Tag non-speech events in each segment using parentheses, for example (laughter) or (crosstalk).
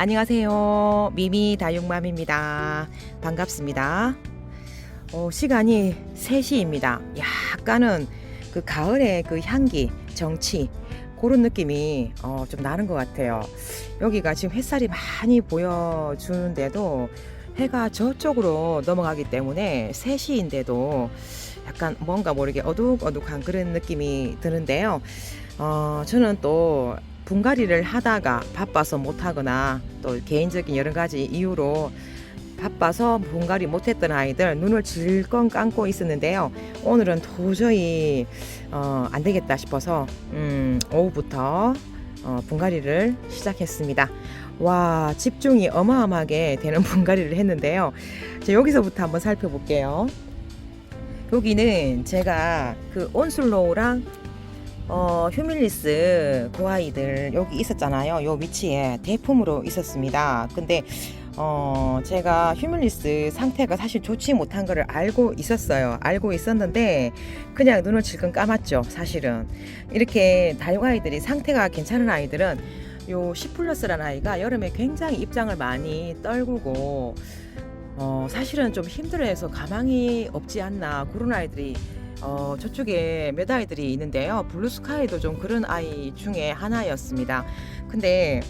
안녕하세요. 미미 다육맘입니다. 반갑습니다. 어, 시간이 3시입니다. 약간은 그 가을의 그 향기, 정치, 그런 느낌이 어, 좀 나는 것 같아요. 여기가 지금 햇살이 많이 보여주는데도 해가 저쪽으로 넘어가기 때문에 3시인데도 약간 뭔가 모르게 어둑어둑한 그런 느낌이 드는데요. 어, 저는 또 분갈이를 하다가 바빠서 못하거나 또 개인적인 여러 가지 이유로 바빠서 분갈이 못했던 아이들 눈을 질끈 감고 있었는데요. 오늘은 도저히 어, 안 되겠다 싶어서 음, 오후부터 어, 분갈이를 시작했습니다. 와 집중이 어마어마하게 되는 (laughs) 분갈이를 했는데요. 자, 여기서부터 한번 살펴볼게요. 여기는 제가 그 온슬로우랑 어, 휴밀리스 그 아이들 여기 있었잖아요. 요 위치에 대품으로 있었습니다. 근데 어, 제가 휴밀리스 상태가 사실 좋지 못한 거를 알고 있었어요. 알고 있었는데 그냥 눈을 질끈 감았죠. 사실은 이렇게 다육 아이들이 상태가 괜찮은 아이들은 요 10플러스라는 아이가 여름에 굉장히 입장을 많이 떨구고 어, 사실은 좀 힘들어해서 가망이 없지 않나 그런 아이들이 어, 저쪽에 몇 아이들이 있는데요. 블루스카이도 좀 그런 아이 중에 하나였습니다. 근데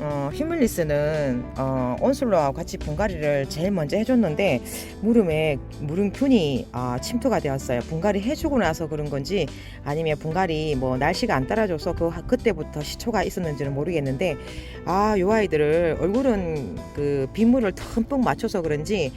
어, 휴밀리스는 어, 온슬로와 같이 분갈이를 제일 먼저 해줬는데 무름에 무름균이 아, 침투가 되었어요. 분갈이 해주고 나서 그런 건지 아니면 분갈이 뭐 날씨가 안 따라줘서 그 그때부터 시초가 있었는지는 모르겠는데 아요 아이들을 얼굴은 그 빗물을 듬뿍 맞춰서 그런지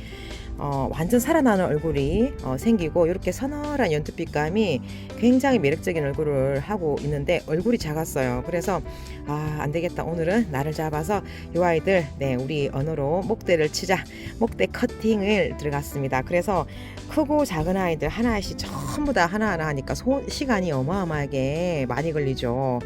어, 완전 살아나는 얼굴이 어, 생기고 이렇게 서늘한 연두빛감이 굉장히 매력적인 얼굴을 하고 있는데 얼굴이 작았어요. 그래서 아, 안 되겠다. 오늘은 나를 잡아서 이 아이들 네, 우리 언어로 목대를 치자. 목대 커팅을 들어갔습니다. 그래서 크고 작은 아이들 하나씩 전부 다 하나하나 하니까 소, 시간이 어마어마하게 많이 걸리죠.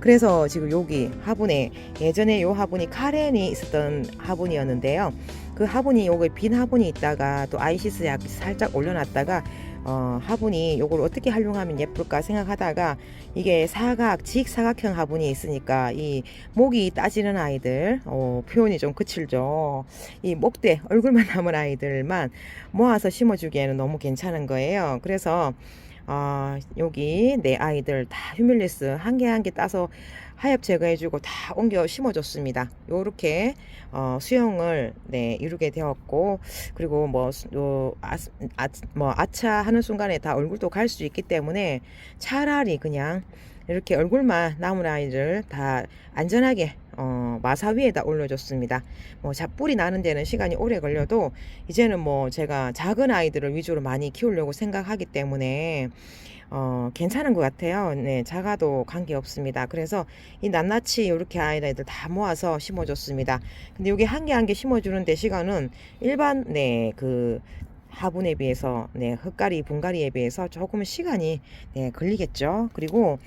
그래서 지금 여기 화분에 예전에 요 화분이 카렌이 있었던 화분이었는데요. 그 화분이 요게 빈 화분이 있다가 또 아이시스 약 살짝 올려놨다가 어, 화분이 요걸 어떻게 활용하면 예쁠까 생각하다가 이게 사각 직사각형 화분이 있으니까 이 목이 따지는 아이들 어, 표현이 좀 그칠죠. 이 목대 얼굴만 (laughs) 남은 아이들만 모아서 심어주기에는 너무 괜찮은 거예요. 그래서 어, 여기 내 아이들 다 휴밀리스 한 개 한 개 따서 하엽 제거해주고 다 옮겨 심어줬습니다. 요렇게 어, 수영을 네, 이루게 되었고 그리고 뭐, 요, 아, 아, 뭐 아차 하는 순간에 다 얼굴도 갈 수 있기 때문에 차라리 그냥 이렇게 얼굴만 남은 아이를 다 안전하게 어, 마사 위에다 올려줬습니다. 뭐 잡뿔이 나는 데는 시간이 오래 걸려도 이제는 뭐 제가 작은 아이들을 위주로 많이 키우려고 생각하기 때문에 어, 괜찮은 것 같아요. 네, 작아도 관계 없습니다. 그래서 이 낱낱이 이렇게 아이들 다 모아서 심어줬습니다. 근데 여기 한개 한 개 심어주는데 시간은 일반 네그 화분에 비해서 네 흙가리 분갈이에 비해서 조금 시간이 네 걸리겠죠. 그리고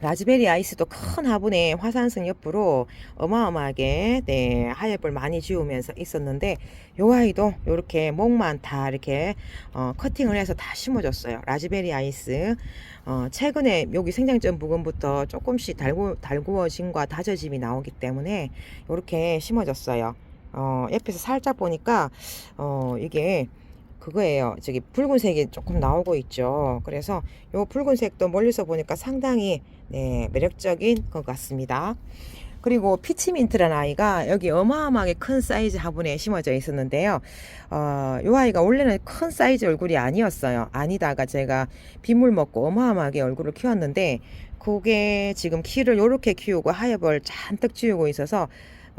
라즈베리 아이스도 큰 화분에 화산성 옆으로 어마어마하게 네, 하엽을 많이 지우면서 있었는데 요 아이도 이렇게 목만 다 이렇게 어, 커팅을 해서 다 심어줬어요. 라즈베리 아이스 어, 최근에 여기 생장점 부근부터 조금씩 달구, 달구어짐과 다져짐이 나오기 때문에 이렇게 심어줬어요. 어, 옆에서 살짝 보니까 어, 이게 그거예요. 저기 붉은색이 조금 나오고 있죠. 그래서 요 붉은색도 멀리서 보니까 상당히 네, 매력적인 것 같습니다. 그리고 피치민트라는 아이가 여기 어마어마하게 큰 사이즈 화분에 심어져 있었는데요. 어, 요 아이가 원래는 큰 사이즈 얼굴이 아니었어요. 아니다가 제가 빗물 먹고 어마어마하게 얼굴을 키웠는데 그게 지금 키를 요렇게 키우고 하엽을 잔뜩 지우고 있어서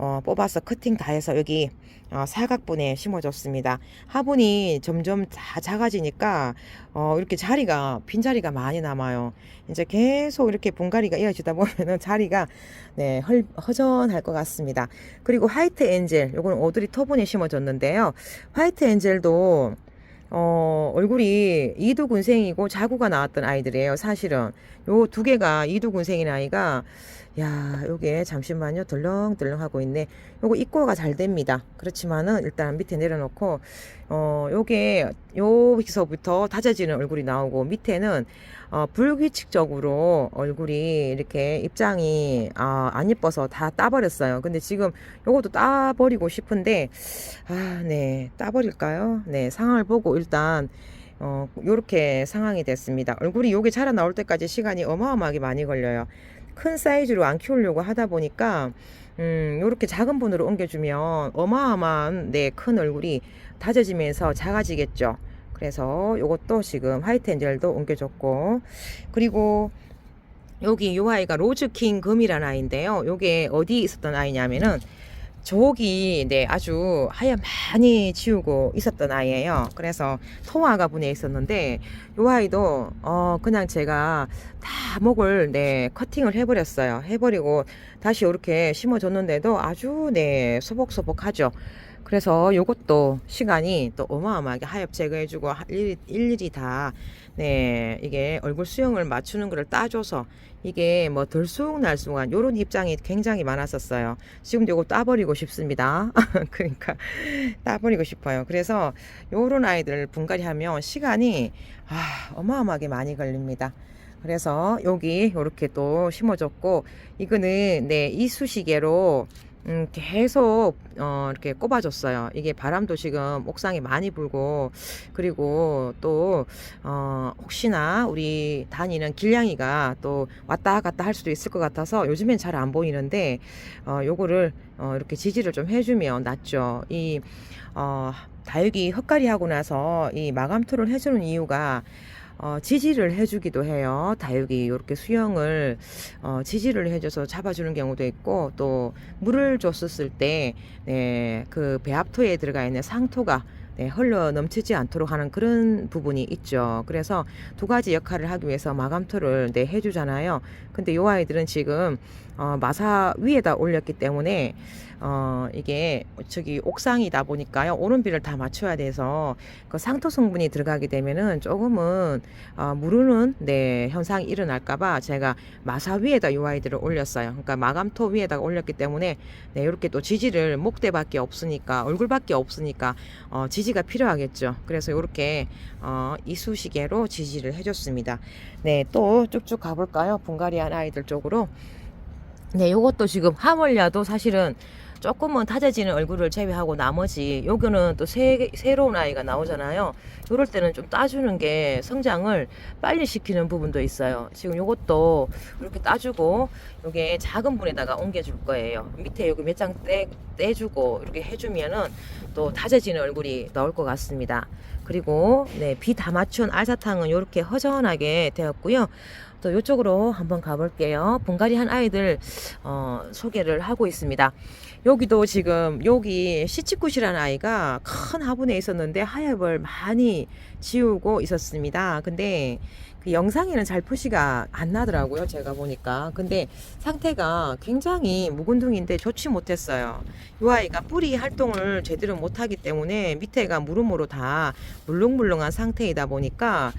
어, 뽑아서 커팅 다 해서 여기 어, 사각분에 심어줬습니다. 화분이 점점 다 작아지니까 어, 이렇게 자리가 빈 자리가 많이 남아요. 이제 계속 이렇게 분갈이가 이어지다 (laughs) 보면은 자리가 네, 헐, 허전할 것 같습니다. 그리고 화이트 엔젤, 요건 오드리 토분에 심어줬는데요. 화이트 엔젤도 어, 얼굴이 이두군생이고 자구가 나왔던 아이들이에요. 사실은 요 두 개가 이두군생인 아이가 야 요게 잠시만요. 덜렁덜렁 하고 있네. 요거 입고가 잘 됩니다. 그렇지만은 일단 밑에 내려놓고 어 요게 여기서부터 다져지는 얼굴이 나오고 밑에는 어 불규칙적으로 얼굴이 이렇게 입장이 아, 안 예뻐서 다 따버렸어요. 근데 지금 요것도 따버리고 싶은데 아 네. 따버릴까요? 네. 상황을 보고 일단 어, 요렇게 상황이 됐습니다. 얼굴이 요게 자라 나올 때까지 시간이 어마어마하게 많이 걸려요. 큰 사이즈로 안 키우려고 하다 보니까 음, 요렇게 작은 분으로 옮겨주면 어마어마한 네, 큰 얼굴이 다져지면서 작아지겠죠. 그래서 요것도 지금 화이트 엔젤도 옮겨줬고 그리고 여기 요 아이가 로즈킹 금이라는 아이인데요. 요게 어디 있었던 아이냐면은 저기 네 아주 하얀 많이 지우고 있었던 아이예요. 그래서 토화가 분해 있었는데 요 아이도 어 그냥 제가 다 목을 네 커팅을 해버렸어요. 해버리고 다시 이렇게 심어줬는데도 아주 네 소복소복하죠. 그래서 요것도 시간이 또 어마어마하게 하엽 제거해주고 하- 일일이, 일일이 다, 네, 이게 얼굴 수영을 맞추는 거를 따줘서 이게 뭐 들쑥날쑥한 요런 입장이 굉장히 많았었어요. 지금도 요거 따버리고 싶습니다. (laughs) 그러니까 따버리고 싶어요. 그래서 요런 아이들 분갈이 하면 시간이 아, 어마어마하게 많이 걸립니다. 그래서 여기 요렇게 또 심어줬고 이거는 네 이쑤시개로 음, 계속 어, 이렇게 꼽아줬어요. 이게 바람도 지금 옥상에 많이 불고 그리고 또 어, 혹시나 우리 다니는 길냥이가 또 왔다 갔다 할 수도 있을 것 같아서 요즘엔 잘 안 보이는데 어, 요거를 어, 이렇게 지지를 좀 해주면 낫죠. 이 어, 다육이 헛갈이 하고 나서 이 마감토를 해주는 이유가 어, 지지를 해주기도 해요. 다육이 이렇게 수영을 어, 지지를 해줘서 잡아주는 경우도 있고 또 물을 줬었을 때 네, 그 배합토에 들어가 있는 상토가 네, 흘러 넘치지 않도록 하는 그런 부분이 있죠. 그래서 두 가지 역할을 하기 위해서 마감토를 네, 해주잖아요. 근데 요 아이들은 지금 어, 마사 위에다 올렸기 때문에 어, 이게 저기 옥상이다 보니까요. 오른비를 다 맞춰야 돼서 그 상토 성분이 들어가게 되면은 조금은 어, 무르는 네, 현상이 일어날까봐 제가 마사 위에다 요 아이들을 올렸어요. 그러니까 마감토 위에다가 올렸기 때문에 네, 이렇게 또 지지를 목대밖에 없으니까 얼굴밖에 없으니까 어, 지지가 필요하겠죠. 그래서 이렇게 어, 이쑤시개로 지지를 해줬습니다. 네, 또 쭉쭉 가볼까요? 분갈이한 아이들 쪽으로. 네, 요것도 지금 하멀야도 사실은 조금은 다져지는 얼굴을 제외하고 나머지 요거는 또 새, 새로운 아이가 나오잖아요. 요럴 때는 좀 따주는 게 성장을 빨리 시키는 부분도 있어요. 지금 요것도 이렇게 따주고 요게 작은 분에다가 옮겨줄 거예요. 밑에 여기 몇 장 떼, 떼주고 이렇게 해주면은 또 다져지는 얼굴이 나올 것 같습니다. 그리고 네, 비 다 맞춘 알사탕은 이렇게 허전하게 되었고요. 또 이쪽으로 한번 가볼게요. 분갈이 한 아이들 어, 소개를 하고 있습니다. 여기도 지금 여기 시치굿이라는 아이가 큰 화분에 있었는데 하엽을 많이 지우고 있었습니다. 근데 그 영상에는 잘 표시가 안 나더라고요. 제가 보니까. 근데 상태가 굉장히 묵은둥인데 좋지 못했어요. 이 아이가 뿌리 활동을 제대로 못하기 때문에 밑에가 무름으로 다 물렁물렁한 상태이다 보니까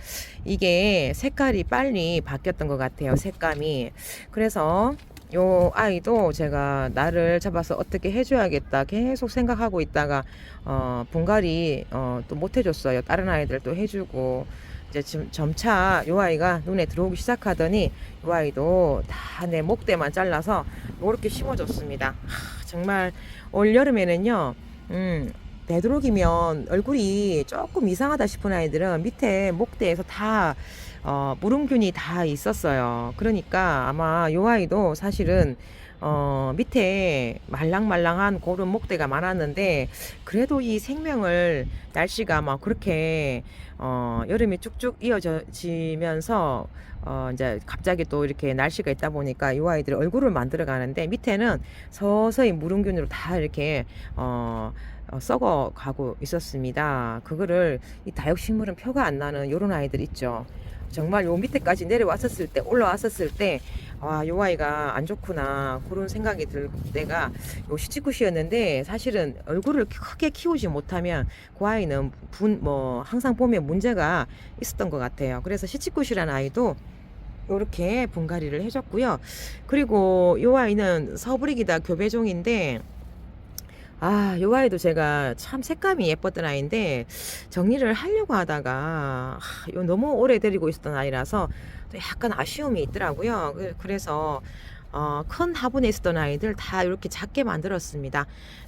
이게 색깔이 빨리 바뀌었던 것 같아요. 색감이. 그래서 요 아이도 제가 나를 잡아서 어떻게 해줘야겠다 계속 생각하고 있다가 어 분갈이 어 또 못 해줬어요. 다른 아이들 또 해주고 이제 지금 점차 요 아이가 눈에 들어오기 시작하더니 요 아이도 다 내 목대만 잘라서 이렇게 심어줬습니다. 하, 정말 올 여름에는요, 음. 되도록이면 얼굴이 조금 이상하다 싶은 아이들은 밑에 목대에서 다 어, 무름균이 다 있었어요. 그러니까 아마 요 아이도 사실은 어, 밑에 말랑말랑한 고른 목대가 많았는데 그래도 이 생명을 날씨가 막 그렇게 어, 여름이 쭉쭉 이어지면서 어, 이제 갑자기 또 이렇게 날씨가 있다 보니까 이 아이들이 얼굴을 만들어 가는데 밑에는 서서히 무름균으로 다 이렇게 어, 어, 썩어 가고 있었습니다. 그거를 이 다육식물은 표가 안 나는 요런 아이들 있죠. 정말 요 밑에까지 내려왔었을 때 올라왔었을 때 아, 요 아이가 안 좋구나 그런 생각이 들 때가 요 시치쿠시였는데 사실은 얼굴을 크게 키우지 못하면 그 아이는 분 뭐 항상 보면 문제가 있었던 것 같아요. 그래서 시치쿠시라는 아이도 이렇게 분갈이를 해줬고요. 그리고 이 아이는 서브릭이다 교배종인데 아, 이 아이도 제가 참 색감이 예뻤던 아이인데 정리를 하려고 하다가 아, 요 너무 오래 데리고 있었던 아이라서 또 약간 아쉬움이 있더라고요. 그- 그래서 어, 큰 화분에 있었던 아이들 다 이렇게 작게 만들었습니다.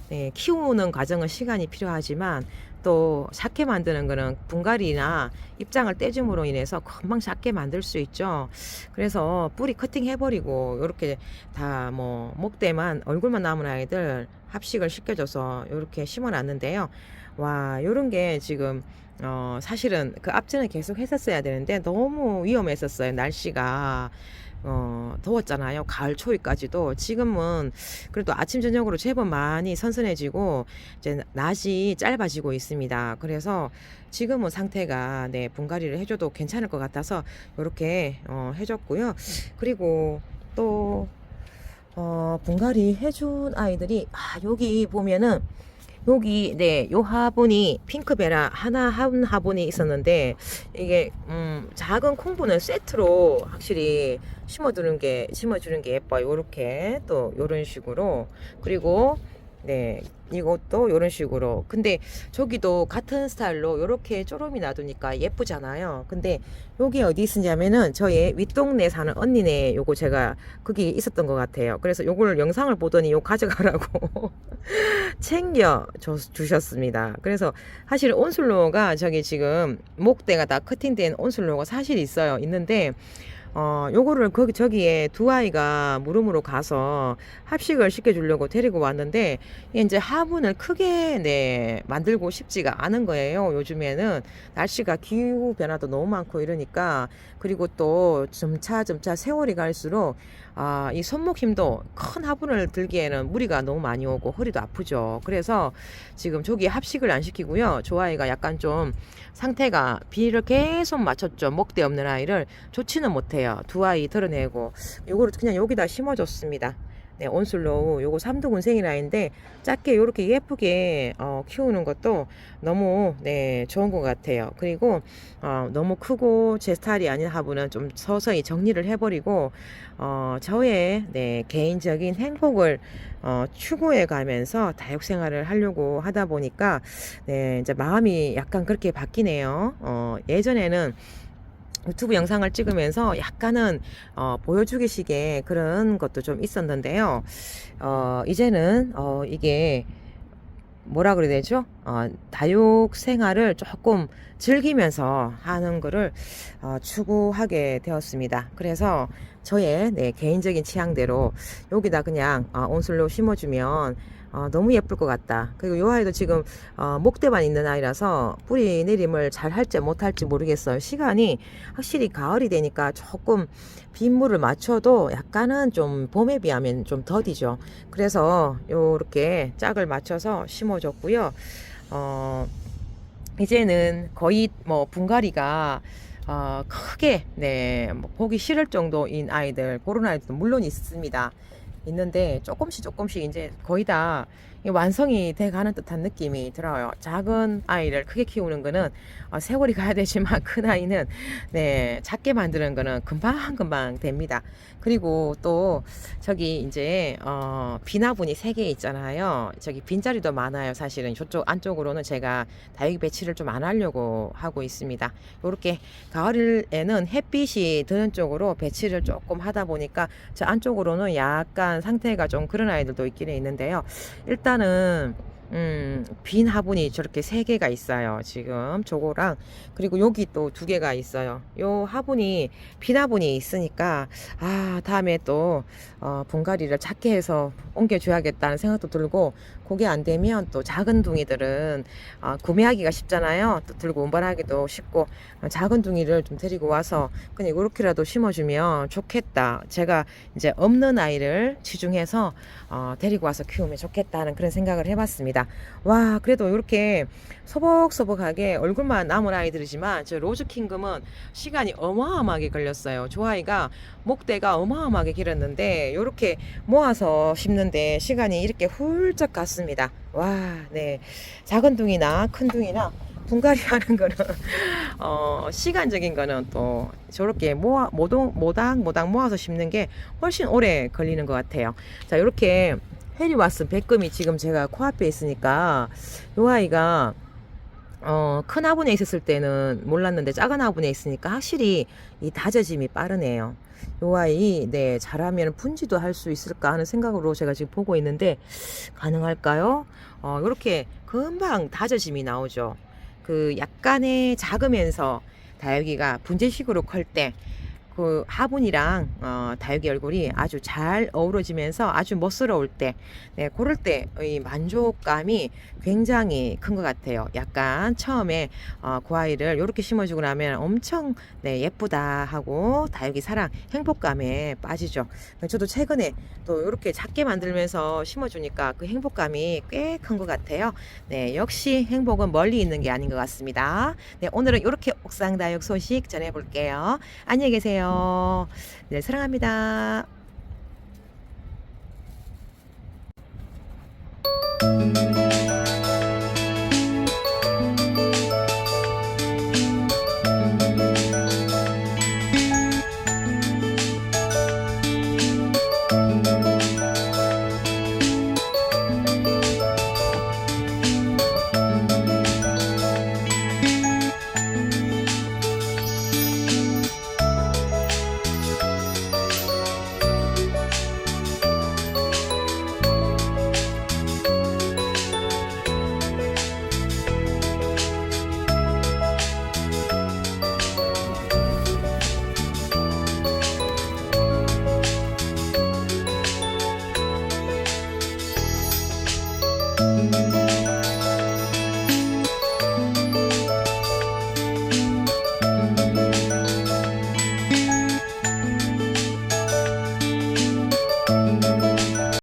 네, 키우는 과정은 시간이 필요하지만 또 작게 만드는 거는 분갈이나 입장을 떼줌으로 인해서 금방 작게 만들 수 있죠. 그래서 뿌리 커팅 해버리고 이렇게 다 뭐 목대만 얼굴만 남은 아이들 합식을 시켜줘서 이렇게 심어놨는데요. 와, 요런 게 지금 어, 사실은 그 앞전에 계속 했었어야 되는데 너무 위험했었어요. 날씨가. 어, 더웠잖아요. 가을 초이까지도. 지금은 그래도 아침, 저녁으로 제법 많이 선선해지고, 이제 낮이 짧아지고 있습니다. 그래서 지금은 상태가, 네, 분갈이를 해줘도 괜찮을 것 같아서, 이렇게, 어, 해줬고요. 그리고 또, 어, 분갈이 해준 아이들이, 아, 여기 보면은, 여기 네 요 화분이 핑크베라 하나 한 화분이 있었는데 이게 음 작은 콩분을 세트로 확실히 심어두는 게 심어주는 게 예뻐요. 요렇게 또 요런 식으로. 그리고 네 이것도 요런 식으로 근데 저기도 같은 스타일로 요렇게 쪼름이 놔두니까 예쁘잖아요 근데 여기 어디 있었냐면은 저희 윗동네 사는 언니네 요거 제가 거기 있었던 것 같아요 그래서 요걸 영상을 보더니 요 가져가라고 (laughs) 챙겨 줘- 주셨습니다. 그래서 사실 온슬로우가 저기 지금 목대가 다 커팅된 온슬로우가 사실 있어요. 있는데 어 요거를 거기 저기에 두 아이가 물음으로 가서 합식을 시켜주려고 데리고 왔는데 이제 화분을 크게 네 만들고 싶지가 않은 거예요. 요즘에는 날씨가 기후 변화도 너무 많고 이러니까 그리고 또 점차 점차 세월이 갈수록 아, 이 손목 힘도 큰 화분을 들기에는 무리가 너무 많이 오고 허리도 아프죠. 그래서 지금 저기 합식을 안 시키고요. 조 아이가 약간 좀 상태가 비를 계속 맞췄죠. 목대 없는 아이를 좋지는 못해요. 두 아이 덜어내고 요거를 그냥 여기다 심어줬습니다. 네, 온슬로우 요거 삼두군생이 아이인데 작게 요렇게 예쁘게 어, 키우는 것도 너무 네 좋은 것 같아요. 그리고 어, 너무 크고 제 스타일이 아닌 화분은 좀 서서히 정리를 해버리고 어, 저의 네, 개인적인 행복을 어, 추구해 가면서 다육 생활을 하려고 하다 보니까 네, 이제 마음이 약간 그렇게 바뀌네요. 어, 예전에는 유튜브 영상을 찍으면서 약간은 어, 보여주기식의 그런 것도 좀 있었는데요. 어, 이제는 어, 이게 뭐라 그래야 되죠? 어, 다육 생활을 조금 즐기면서 하는 거를 어, 추구하게 되었습니다. 그래서 저의 네, 개인적인 취향대로 여기다 그냥 어, 온슬로 심어주면 어, 너무 예쁠 것 같다. 그리고 이 아이도 지금 어, 목대만 있는 아이라서 뿌리 내림을 잘 할지 못할지 모르겠어요. 시간이 확실히 가을이 되니까 조금 빗물을 맞춰도 약간은 좀 봄에 비하면 좀 더디죠. 그래서 요렇게 짝을 맞춰서 심어줬고요. 어, 이제는 거의 뭐 분갈이가 어, 크게 네, 뭐 보기 싫을 정도인 아이들 아이들도 물론 있습니다. 있는데 조금씩 조금씩 이제 거의 다 완성이 돼 가는 듯한 느낌이 들어요. 작은 아이를 크게 키우는 거는 어, 세월이 가야 되지만 (laughs) 큰 아이는 네, 작게 만드는 거는 금방 금방 됩니다. 그리고 또 저기 이제 어, 비나분이 세 개 있잖아요. 저기 빈자리도 많아요. 사실은 저쪽 안쪽으로는 제가 다육이 배치를 좀 안 하려고 하고 있습니다. 이렇게 가을에는 햇빛이 드는 쪽으로 배치를 조금 하다 보니까 저 안쪽으로는 약간 상태가 좀 그런 아이들도 있기는 있는데요. 일단 은 음, 빈 화분이 저렇게 세 개가 있어요. 지금 저거랑 그리고 여기 또 두 개가 있어요. 요 화분이 빈 화분이 있으니까 아 다음에 또 어, 분갈이를 작게 해서 옮겨줘야겠다는 생각도 들고 그게 안 되면 또 작은 둥이들은 어, 구매하기가 쉽잖아요. 또 들고 운반하기도 쉽고 어, 작은 둥이를 좀 데리고 와서 그냥 이렇게라도 심어주면 좋겠다. 제가 이제 없는 아이를 치중해서 어, 데리고 와서 키우면 좋겠다는 그런 생각을 해봤습니다. 와 그래도 이렇게 소복소복하게 얼굴만 남은 아이들이지만 저 로즈킹금은 시간이 어마어마하게 걸렸어요. 조 아이가 목대가 어마어마하게 길었는데 이렇게 모아서 심는데 시간이 이렇게 훌쩍 갔 습니다. 와, 네. 작은 둥이나 큰 둥이나 분갈이 하는 거는 (laughs) 어, 시간적인 거는 또 저렇게 모아 모동 모당 모당 모아서 심는 게 훨씬 오래 걸리는 것 같아요. 자 이렇게 해리왓슨 백금이 지금 제가 코앞에 있으니까 요 아이가 어, 큰 화분에 있었을 때는 몰랐는데 작은 화분에 있으니까 확실히 이 다져짐이 빠르네요. 요 아이, 네, 잘하면 분지도 할 수 있을까 하는 생각으로 제가 지금 보고 있는데, 가능할까요? 어, 요렇게 금방 다져짐이 나오죠. 그 약간의 작으면서 다육이가 분재식으로 클 때, 그 화분이랑 어, 다육이 얼굴이 아주 잘 어우러지면서 아주 멋스러울 때, 네, 그럴 때 이 만족감이 굉장히 큰 것 같아요. 약간 처음에 어, 그 아이를 이렇게 심어주고 나면 엄청 네, 예쁘다 하고 다육이 사랑, 행복감에 빠지죠. 저도 최근에 또 이렇게 작게 만들면서 심어주니까 그 행복감이 꽤 큰 것 같아요. 네, 역시 행복은 멀리 있는 게 아닌 것 같습니다. 네, 오늘은 이렇게 옥상 다육 소식 전해볼게요. 안녕히 계세 요. 네, 사랑합니다.